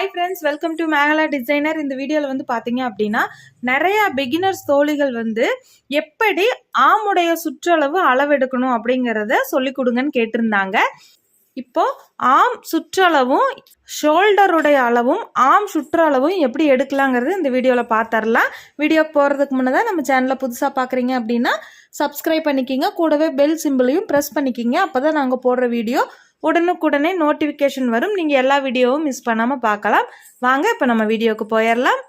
Hi friends welcome to Megala designer இந்த வீடியோவில் வந்து பார்த்தீங்க அப்படின்னா நிறைய பிகினர்ஸ் தோழிகள் வந்து எப்படி ஆமுடைய சுற்றளவு அளவெடுக்கணும் அப்படிங்கிறத சொல்லி கொடுங்கன்னு கேட்டிருந்தாங்க. இப்போ ஆம் சுற்றளவும் ஷோல்டருடைய அளவும் ஆம் சுற்றளவும் எப்படி எடுக்கலாங்கிறது இந்த வீடியோவில் பார்த்துடலாம் வீடியோ போகிறதுக்கு தான் நம்ம சேனலில் புதுசாக பார்க்குறீங்க அப்படின்னா சப்ஸ்கிரைப் பண்ணிக்கிங்க. கூடவே பெல் சிம்பிளையும் ப்ரெஸ் பண்ணிக்கிங்க. அப்போ தான் நாங்கள் போடுற வீடியோ உடனுக்குடனே நோட்டிஃபிகேஷன் வரும். நீங்கள் எல்லா வீடியோவும் மிஸ் பண்ணாமல் பார்க்கலாம். வாங்க இப்போ நம்ம வீடியோவுக்கு போயிடலாம்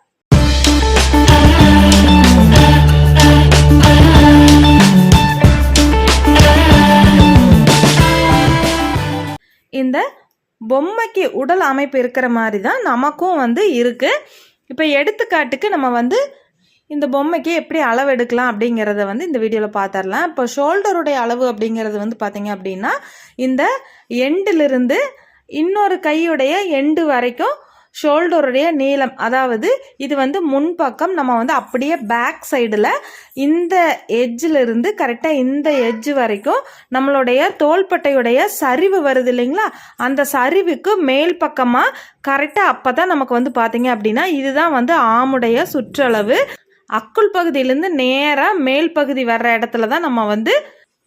இந்த பொம்மைக்கு உடல் அமைப்பு இருக்கிற மாதிரி தான் நமக்கும் வந்து இருக்குது இப்போ எடுத்துக்காட்டுக்கு நம்ம வந்து இந்த பொம்மைக்கு எப்படி அளவு எடுக்கலாம் அப்படிங்கிறத வந்து இந்த வீடியோவில் பார்த்துடலாம் இப்போ ஷோல்டருடைய அளவு அப்படிங்கிறது வந்து பார்த்தீங்க அப்படின்னா இந்த எண்டிலிருந்து இன்னொரு கையுடைய எண்டு வரைக்கும் ஷோல்டருடைய நீளம். அதாவது இது வந்து முன்பக்கம் நம்ம வந்து அப்படியே பேக் சைடில் இந்த எஜ்ஜிலிருந்து இருந்து கரெக்டாக இந்த எஜ் வரைக்கும் நம்மளுடைய தோள்பட்டையுடைய சரிவு வருது இல்லைங்களா? அந்த சரிவுக்கு மேல் பக்கமாக கரெக்டாக அப்போ தான் நமக்கு வந்து பார்த்தீங்க அப்படின்னா இதுதான் வந்து ஆமுடைய சுற்றளவு. அக்குள் பகுதியிலேருந்து நேராக மேல் பகுதி வர்ற இடத்துல தான் நம்ம வந்து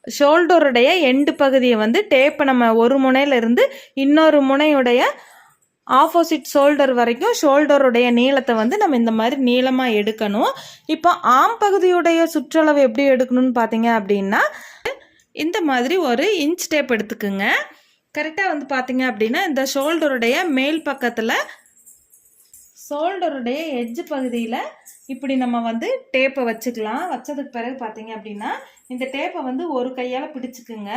ஷோல்டருடைய எண்டு பகுதியை வந்து டேப்பை நம்ம ஒரு முனையிலிருந்து இன்னொரு முனையுடைய ஆப்போசிட் ஷோல்டர் வரைக்கும் ஷோல்டருடைய நீளத்தை வந்து நம்ம இந்த மாதிரி நீளமாக எடுக்கணும். இப்போ ஆம் பகுதியுடைய சுற்றளவு எப்படி எடுக்கணும்னு பார்த்தீங்க அப்படின்னா இந்த மாதிரி ஒரு இன்ச் டேப் எடுத்துக்குங்க. கரெக்டாக வந்து பார்த்தீங்க அப்படின்னா இந்த ஷோல்டருடைய மேல் பக்கத்தில் ஷோல்டருடைய எஜ்ஜு பகுதியில் இப்படி நம்ம வந்து டேப்பை வச்சுக்கலாம். வச்சதுக்கு பிறகு பார்த்தீங்க அப்படின்னா இந்த டேப்பை வந்து ஒரு கையால் பிடிச்சிக்குங்க.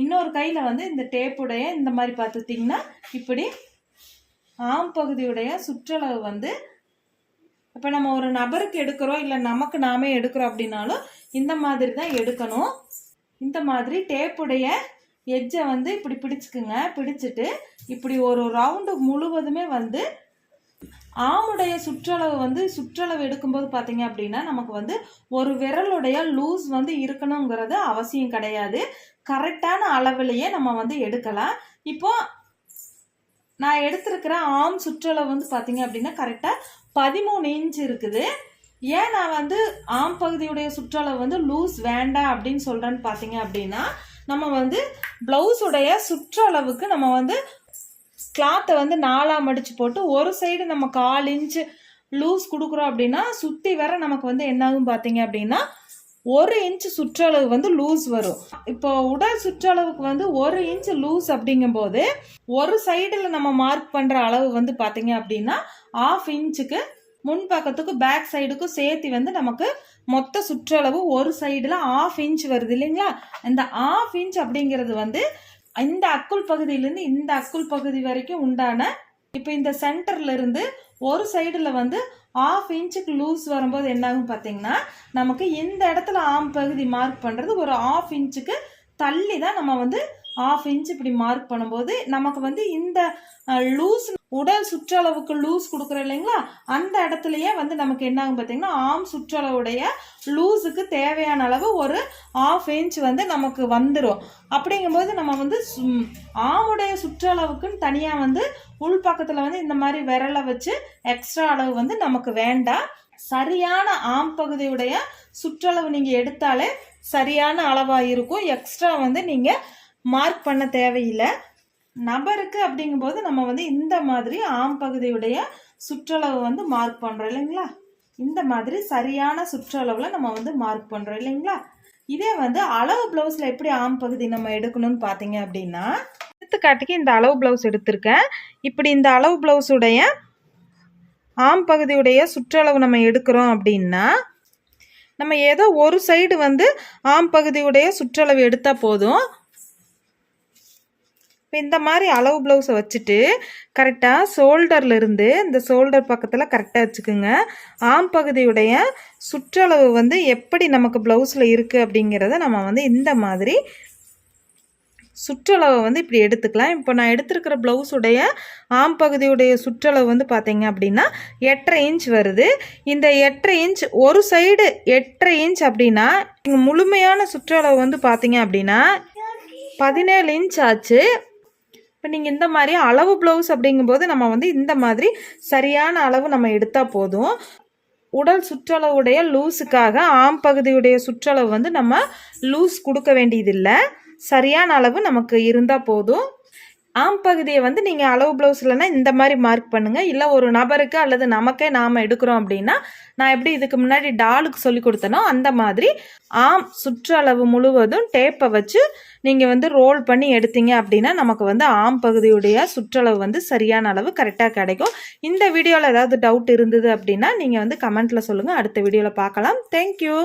இன்னொரு கையில் வந்து இந்த டேப்புடைய இந்த மாதிரி பார்த்துட்டிங்கன்னா இப்படி ஆம் பகுதியுடைய சுற்றளவு வந்து இப்போ நம்ம ஒரு நபருக்கு எடுக்கிறோம் இல்லை நமக்கு நாமே எடுக்கிறோம் அப்படின்னாலும் இந்த மாதிரி தான் எடுக்கணும். இந்த மாதிரி டேப்புடைய எஜ்ஜை வந்து இப்படி பிடிச்சிக்குங்க. பிடிச்சிட்டு இப்படி ஒரு ரவுண்டு முழுவதுமே வந்து ஆமுடைய சுற்றளவு வந்து சுற்றளவு எடுக்கும்போது பார்த்தீங்க அப்படின்னா நமக்கு வந்து ஒரு விரலுடைய லூஸ் வந்து இருக்கணுங்கிறது அவசியம் கிடையாது. கரெக்டான அளவுலையே நம்ம வந்து எடுக்கலாம். இப்போ நான் எடுத்திருக்கிற ஆம் சுற்றளவு வந்து பார்த்தீங்க அப்படின்னா கரெக்டாக பதிமூணு இன்ச் இருக்குது. ஏன் நான் வந்து ஆம் பகுதியுடைய சுற்றளவு வந்து லூஸ் வேண்டாம் அப்படின்னு சொல்கிறேன்னு பார்த்தீங்க அப்படின்னா நம்ம வந்து ப்ளவுஸுடைய சுற்றளவுக்கு நம்ம வந்து கிளாத்தை வந்து நாலாக மடித்து போட்டு ஒரு சைடு நம்ம கால் இன்ச்சு லூஸ் கொடுக்குறோம் அப்படின்னா சுற்றி வர நமக்கு வந்து என்னாகும் பார்த்தீங்க அப்படின்னா ஒரு இன்ச் சுற்றளவு வந்து லூஸ் வரும். இப்போ உடல் சுற்றளவுக்கு வந்து ஒரு இன்ச் லூஸ் அப்படிங்கும்போது ஒரு சைடில் நம்ம மார்க் பண்ணுற அளவு வந்து பார்த்தீங்க அப்படின்னா ஆஃப் இன்ச்சுக்கு முன் பக்கத்துக்கு பேக் சைடுக்கும் சேர்த்து வந்து நமக்கு மொத்த சுற்றளவு ஒரு சைடில் ஆஃப் இன்ச் வருது இல்லைங்களா? இந்த ஆஃப் இன்ச் அப்படிங்கிறது வந்து இந்த அக்குள் பகுதியிலேருந்து இந்த அக்குள் பகுதி வரைக்கும் உண்டான இப்போ இந்த சென்டர்ல இருந்து ஒரு சைடில் வந்து ஆஃப் இன்ச்சுக்கு லூஸ் வரும்போது என்னாகும் பார்த்தீங்கன்னா நமக்கு இந்த இடத்துல ஆம் பகுதி மார்க் பண்ணுறது ஒரு ஆஃப் இன்ச்சுக்கு தள்ளி தான் நம்ம வந்து ஆஃப் இன்ச் இப்படி மார்க் பண்ணும்போது நமக்கு வந்து இந்த லூஸ் உடல் சுற்றளவுக்கு லூஸ் கொடுக்குறோம் இல்லைங்களா? அந்த இடத்துலயே வந்து நமக்கு என்ன ஆகும் பார்த்தீங்கன்னா ஆம் சுற்றளவுடைய லூஸுக்கு தேவையான அளவு ஒரு ஆஃப் இன்ச் வந்து நமக்கு வந்துடும் அப்படிங்கும்போது நம்ம வந்து ஆமுடைய சுற்றளவுக்குன்னு தனியாக வந்து உள் பக்கத்தில் வந்து இந்த மாதிரி விரலை வச்சு எக்ஸ்ட்ரா அளவு வந்து நமக்கு வேண்டாம். சரியான ஆம் பகுதியுடைய சுற்றளவு நீங்கள் எடுத்தாலே சரியான அளவாக இருக்கும். எக்ஸ்ட்ரா வந்து நீங்கள் மார்க் பண்ண தேவையில்லை. நபருக்கு அப்படிங்கும்போது நம்ம வந்து இந்த மாதிரி ஆம் பகுதியுடைய சுற்றளவு வந்து மார்க் பண்ணுறோம் இல்லைங்களா? இந்த மாதிரி சரியான சுற்றளவில் நம்ம வந்து மார்க் பண்ணுறோம் இல்லைங்களா? இதே வந்து அளவு ப்ளவுஸில் எப்படி ஆம் பகுதி நம்ம எடுக்கணும்னு பார்த்தீங்க அப்படின்னா எடுத்துக்காட்டுக்கு இந்த அளவு ப்ளவுஸ் எடுத்திருக்கேன். இப்படி இந்த அளவு ப்ளவுஸுடைய ஆம் பகுதியுடைய சுற்றளவு நம்ம எடுக்கிறோம் அப்படின்னா நம்ம ஏதோ ஒரு சைடு வந்து ஆம் பகுதியுடைய சுற்றளவு எடுத்தால் போதும். இப்போ இந்த மாதிரி அளவு ப்ளவுஸை வச்சுட்டு கரெக்டாக ஷோல்டர்லேருந்து இந்த ஷோல்டர் பக்கத்தில் கரெக்டாக வச்சுக்கோங்க. ஆம் பகுதியுடைய சுற்றளவு வந்து எப்படி நமக்கு ப்ளவுஸில் இருக்குது அப்படிங்கிறத நம்ம வந்து இந்த மாதிரி சுற்றளவை வந்து இப்படி எடுத்துக்கலாம். இப்போ நான் எடுத்துருக்கிற ப்ளவுஸுடைய ஆம் பகுதியுடைய சுற்றளவு வந்து பார்த்தீங்க அப்படின்னா எட்டரை இன்ச் வருது. இந்த எட்டரை இன்ச் ஒரு சைடு எட்டரை இன்ச் அப்படின்னா இங்கே முழுமையான சுற்றளவு வந்து பார்த்தீங்க அப்படின்னா பதினேழு இன்ச் ஆச்சு. இப்போ நீங்கள் இந்த மாதிரி அளவு ப்ளவுஸ் அப்படிங்கும்போது நம்ம வந்து இந்த மாதிரி சரியான அளவு நம்ம எடுத்தால் போதும். உடல் சுற்றளவுடைய லூஸுக்காக ஆம் பகுதியுடைய சுற்றளவு வந்து நம்ம லூஸ் கொடுக்க வேண்டியதில்லை. சரியான அளவு நமக்கு இருந்தால் போதும். ஆம் பகுதியை வந்து நீங்கள் அளவு ப்ளவுஸ்லனா இந்த மாதிரி மார்க் பண்ணுங்கள் இல்லை ஒரு நபருக்கு அல்லது நமக்கே நாம் எடுக்கிறோம் அப்படின்னா நான் எப்படி இதுக்கு முன்னாடி டாலுக்கு சொல்லி கொடுத்தனோ அந்த மாதிரி ஆம் சுற்றளவு முழுவதும் டேப்பை வச்சு நீங்கள் வந்து ரோல் பண்ணி எடுத்தீங்க அப்படின்னா நமக்கு வந்து ஆம் பகுதியுடைய சுற்றளவு வந்து சரியான அளவு கரெக்டாக கிடைக்கும். இந்த வீடியோவில் ஏதாவது டவுட் இருந்தது அப்படின்னா நீங்கள் வந்து கமெண்ட்டில் சொல்லுங்கள் அடுத்த வீடியோவில் பார்க்கலாம். தேங்க்யூ